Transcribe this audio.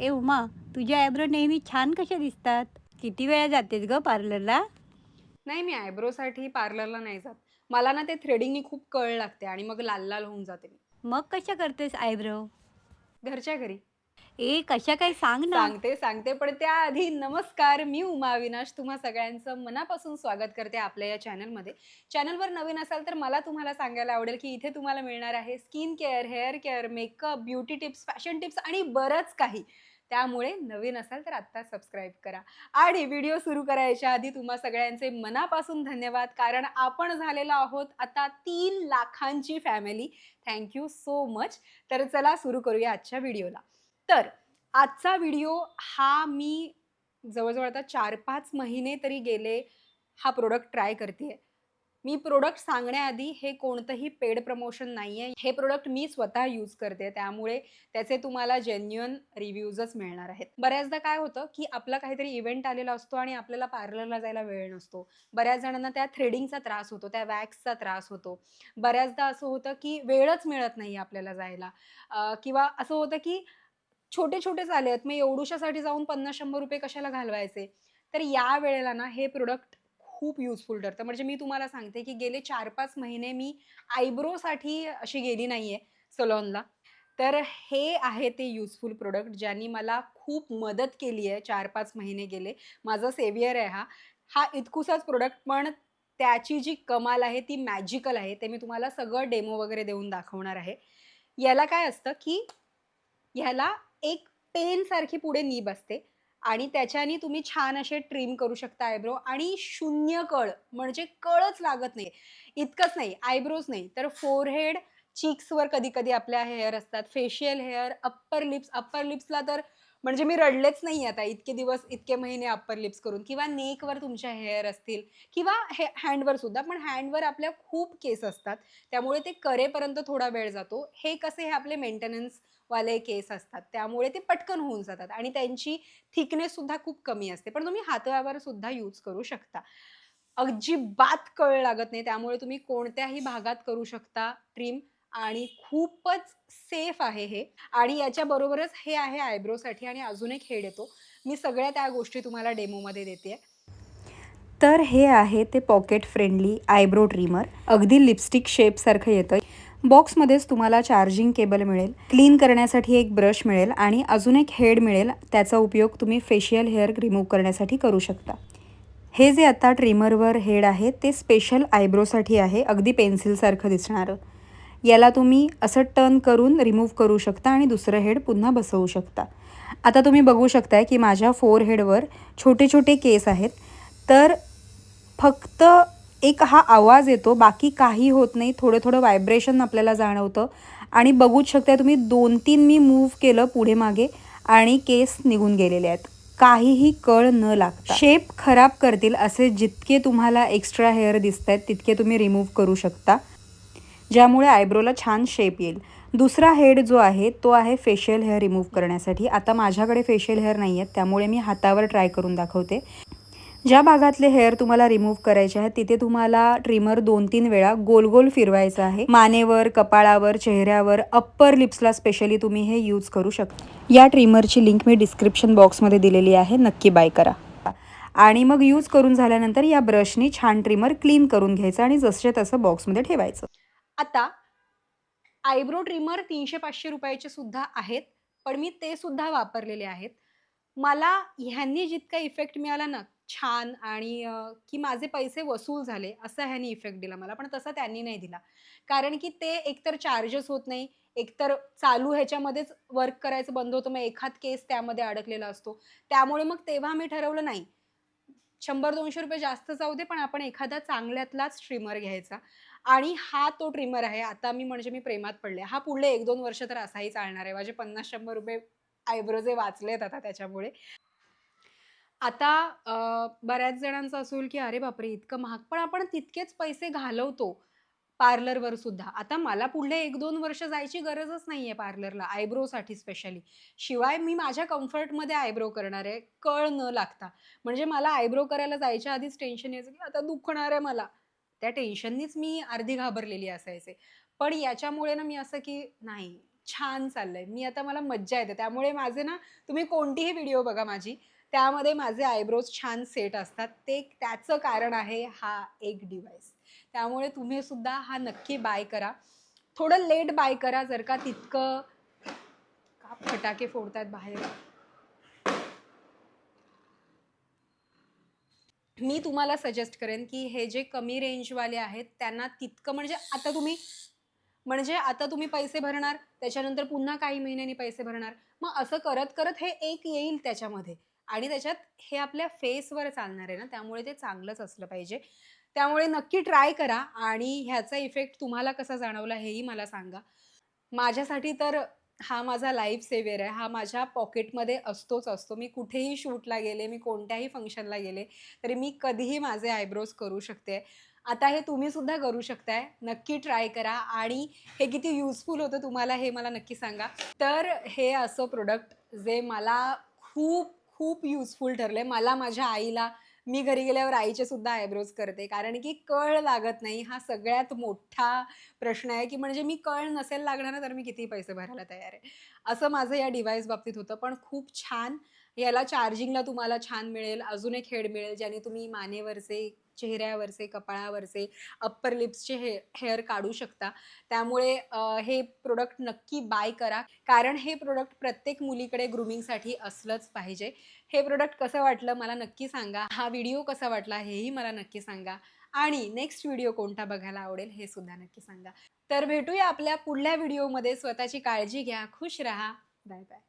ए उमा तुझे आयब्रो नेहमी छान कशा दिसतात? किती वेळा जातेस ग पार्लरला? नाही मी आयब्रोसाठी पार्लरला नाही जात. मला ना ते थ्रेडिंगनी खूप कळ लागते आणि मग लाल लाल होऊन जाते मी. मग कशा करतेस आयब्रो? घरच्या घरी. ए कशा काय सांग ना. सांगते सांगते. पण त्याआधी नमस्कार मी उमा अविनाश. तुम्हा सगळ्यांचं मनापासून स्वागत करते आपल्या या चॅनलमध्ये. चॅनलवर नवीन असाल तर मला तुम्हाला सांगायला आवडेल की इथे तुम्हाला मिळणार आहे skin care hair care makeup beauty tips fashion tips आणि बरंच काही. त्यामुळे नवीन असाल तर आत्ता सबस्क्राईब करा. आणि व्हिडिओ सुरू करायच्या आधी तुम्हा सगळ्यांचे मनापासून धन्यवाद. कारण आपण झालेलो आहोत आता तीन लाखांची फॅमिली. Thank you so much. तर चला सुरू करूया आजच्या व्हिडिओला. तर आजचा व्हिडिओ हा मी जवळजवळ आता चार पाच महिने तरी गेले हा प्रोडक्ट ट्राय करते मी प्रोडक्ट सांगण्याआधी हे कोणतंही पेड प्रमोशन नाही आहे हे प्रोडक्ट मी स्वतः यूज करते. त्यामुळे त्याचे तुम्हाला जेन्युअन रिव्ह्यूजच मिळणार आहेत. बऱ्याचदा काय होतं की आपला काहीतरी इव्हेंट आलेला असतो आणि आपल्याला पार्लरला जायला वेळ नसतो. बऱ्याच जणांना त्या थ्रेडिंगचा त्रास होतो त्या वॅक्सचा त्रास होतो. बऱ्याचदा असं होतं की वेळच मिळत नाही आपल्याला जायला. किंवा असं होतं की छोटे छोटेच आले आहेत. मग एवढूशासाठी जाऊन पन्नास शंभर रुपये कशाला घालवायचे? तर या वेळेला ना हे प्रोडक्ट खूप युजफुल ठरतं. म्हणजे मी तुम्हाला सांगते की गेले चार पाच महिने मी आयब्रोसाठी अशी गेली नाही आहे सलॉनला. तर हे आहे ते युजफुल प्रोडक्ट ज्यांनी मला खूप मदत केली आहे. चार पाच महिने गेले. माझा सेवियर आहे हा. हा इतकुसाच प्रोडक्ट पण त्याची जी कमाल आहे ती मॅजिकल आहे. ते मी तुम्हाला सगळं डेमो वगैरे देऊन दाखवणार आहे. याला काय असतं की ह्याला एक पेनसारखी पुढे नीब असते. आणि त्याच्याने तुम्ही छान असे ट्रिम करू शकता आयब्रो आणि शून्य कळ म्हणजे कळच लागत नाही. इतकंच नाही आयब्रोज नाही. तर फोरहेड चिक्सवर कधी कधी आपल्या हेअर असतात. Facial hair upper lips upper लिप्सला तर म्हणजे मी रडलेच नाही आता. इतके दिवस इतके महिने अप्पर लिप्स करून किंवा नेकवर तुमच्या हेअर असतील किंवा हे हँडवर सुद्धा पण हँडवर आपल्या खूप केस असतात. त्यामुळे ते करेपर्यंत थोडा वेळ जातो. हे कसे हे आपले मेंटेनन्स वाले केस असतात. त्यामुळे ते पटकन होऊन जातात आणि त्यांची थिकनेस सुद्धा खूप कमी असते. पण तुम्ही हातव्यावर सुद्धा यूज करू शकता. अजिबात कळ लागत नाही. त्यामुळे तुम्ही कोणत्याही भागात करू शकता ट्रीम आणि खूपच सेफ आहे हे. आणि याच्याबरोबरच हे आहे आयब्रोसाठी आणि अजून एक हेड येतो. मी सगळ्या त्या गोष्टी तुम्हाला डेमोमध्ये देते. तर हे आहे ते पॉकेट फ्रेंडली आयब्रो ट्रिमर अगदी लिपस्टिक शेपसारखं येतं बॉक्समध्येच तुम्हाला चार्जिंग केबल मिळेल. क्लीन करण्यासाठी एक ब्रश मिळेल आणि अजून एक हेड मिळेल. त्याचा उपयोग तुम्ही फेशियल हेअर रिमूव्ह करण्यासाठी करू शकता. हे जे आता ट्रिमरवर हेड आहे ते स्पेशल आयब्रोसाठी आहे. अगदी पेन्सिलसारखं दिसणारं. याला तुम्ही असं टर्न करून रिमूव्ह करू शकता आणि दुसरं हेड पुन्हा बसवू शकता. आता तुम्ही बघू शकताय की माझ्या फोर हेडवर छोटे छोटे केस आहेत. तर फक्त एक हा आवाज येतो बाकी काही होत नाही. थोडं थोडं व्हायब्रेशन आपल्याला जाणवतं. आणि बघूच शकताय तुम्ही दोन तीन मी मूव्ह केलं पुढे मागे आणि केस निघून गेलेले आहेत. काहीही कळ न लागता. शेप खराब करतील असे जितके तुम्हाला एक्स्ट्रा हेअर दिसत आहेत तितके तुम्ही रिमूव्ह करू शकता. ज्यामुळे आयब्रोला छान शेप येईल. दुसरा हेड जो आहे तो आहे फेशियल हेअर रिमूव्ह करण्यासाठी. आता माझ्याकडे फेशियल हेअर नाही आहेत त्यामुळे मी हातावर ट्राय करून दाखवते. ज्या भागातले हेअर तुम्हाला रिमूव्ह करायचे आहेत तिथे तुम्हाला ट्रिमर दोन तीन वेळा गोल गोल फिरवायचं आहे. मानेवर कपाळावर चेहऱ्यावर अप्पर लिप्सला स्पेशली तुम्ही हे यूज करू शकता. या ट्रिमरची लिंक मी डिस्क्रिप्शन बॉक्समध्ये दिलेली आहे. नक्की बाय करा. आणि मग यूज करून झाल्यानंतर या ब्रशनी छान ट्रिमर क्लीन करून घ्यायचं आणि जसे तसं बॉक्समध्ये ठेवायचं. आता आयब्रो ट्रिमर तीनशे पाचशे रुपयाचे सुद्धा आहेत पण मी ते सुद्धा वापरलेले आहेत. मला ह्यांनी जितका इफेक्ट मिळाला ना छान आणि की माझे पैसे वसूल झाले असा ह्यांनी इफेक्ट दिला मला पण तसा त्यांनी नाही दिला. कारण की ते एकतर चार्जेस होत नाही एकतर चालू ह्याच्यामध्येच वर्क करायचं बंद होतं मग एखाद केस त्यामध्ये अडकलेला असतो. त्यामुळे मग तेव्हा मी ठरवलं नाही. शंभर दोनशे रुपये जास्त जाऊ दे पण आपण एखादा चांगल्यातलाच ट्रिमर घ्यायचा. आणि हा तो ट्रिमर आहे. आता मी म्हणजे मी प्रेमात पडले. हा पुढले एक दोन वर्ष तर असाही चालणार आहे. माझे पन्नास शंभर रुपये आयब्रोजे वाचलेत आता त्याच्यामुळे. आता बऱ्याच जणांचं असूल की अरे बापरे इतकं महाग. पण आपण तितकेच पैसे घालवतो पार्लरवर सुद्धा. आता मला पुढले एक दोन वर्ष जायची गरजच नाहीये पार्लरला आयब्रोसाठी स्पेशली शिवाय मी माझ्या कम्फर्टमध्ये आयब्रो करणार आहे. कळ न लागता. म्हणजे मला आयब्रो करायला जायच्या आधीच टेन्शन यायचं की आता दुखणार आहे मला. त्या टेन्शननीच मी अर्धी घाबरलेली असायचे. पण याच्यामुळे ना मी असं की नाही छान चाललंय. मी आता मला मज्जा येते. त्यामुळे माझे ना तुम्ही कोणतीही व्हिडिओ बघा माझी त्यामध्ये माझे आयब्रोज छान सेट असतात. ते त्याचं कारण आहे हा एक डिवाइस त्यामुळे तुम्ही सुद्धा हा नक्की बाय करा. थोडं लेट बाय करा जर का तितकं का फटाके फोडतात बाहेर. मी तुम्हाला सजेस्ट करेन की हे जे कमी रेंजवाले आहेत त्यांना तितकं म्हणजे आता तुम्ही म्हणजे आता तुम्ही पैसे भरणार त्याच्यानंतर पुन्हा काही महिन्यांनी पैसे भरणार. मग असं करत करत हे एक येईल त्याच्यामध्ये. आणि त्याच्यात हे आपल्या फेसवर चालणार आहे ना त्यामुळे ते चांगलंच असलं पाहिजे. त्यामुळे नक्की ट्राय करा आणि ह्याचा इफेक्ट तुम्हाला कसा जाणवला हेही मला सांगा. माझ्यासाठी तर हा माझा लाईफ सेवियर आहे. हा माझ्या पॉकेटमध्ये असतोच असतो. मी कुठेही शूटला गेले मी कोणत्याही फंक्शनला गेले तरी मी कधीही माझे आयब्रोज करू शकते. आता हे तुम्ही सुद्धा करू शकताय. नक्की ट्राय करा. आणि हे किती युजफुल होतं तुम्हाला हे मला नक्की सांगा. तर हे असं प्रोडक्ट जे मला खूप खूप युजफुल आहे मला माझ्या आईला मी घरी गेल्यावर आईचे सुद्धा आयब्रोज करते. कारण की कळ लागत नाही. हा सगळ्यात मोठा प्रश्न आहे की म्हणजे मी कळ नसेल लागणार ना तर मी किती पैसे भरायला तयार आहे. असं माझं या डिव्हाइस बाबतीत होतं. पण खूप छान याला चार्जिंगला तुम्हाला छान मिळेल अजून एक हेड मिळेल ज्याने तुम्ही मानेवरचे चेहऱ्यावरचे कपाळावरचे अप्पर लिप्सचे हे हेअर काढू शकता. त्यामुळे हे प्रोडक्ट नक्की बाय करा. कारण हे प्रोडक्ट प्रत्येक मुलीकडे ग्रुमिंगसाठी असलंच पाहिजे. हे प्रोडक्ट कसं वाटलं मला नक्की सांगा. हा व्हिडिओ कसा वाटला हेही मला नक्की सांगा. आणि नेक्स्ट व्हिडिओ कोणता बघायला आवडेल हे सुद्धा नक्की सांगा. तर भेटूया आपल्या पुढल्या व्हिडिओमध्ये स्वतःची काळजी घ्या. खुश राहा. Bye bye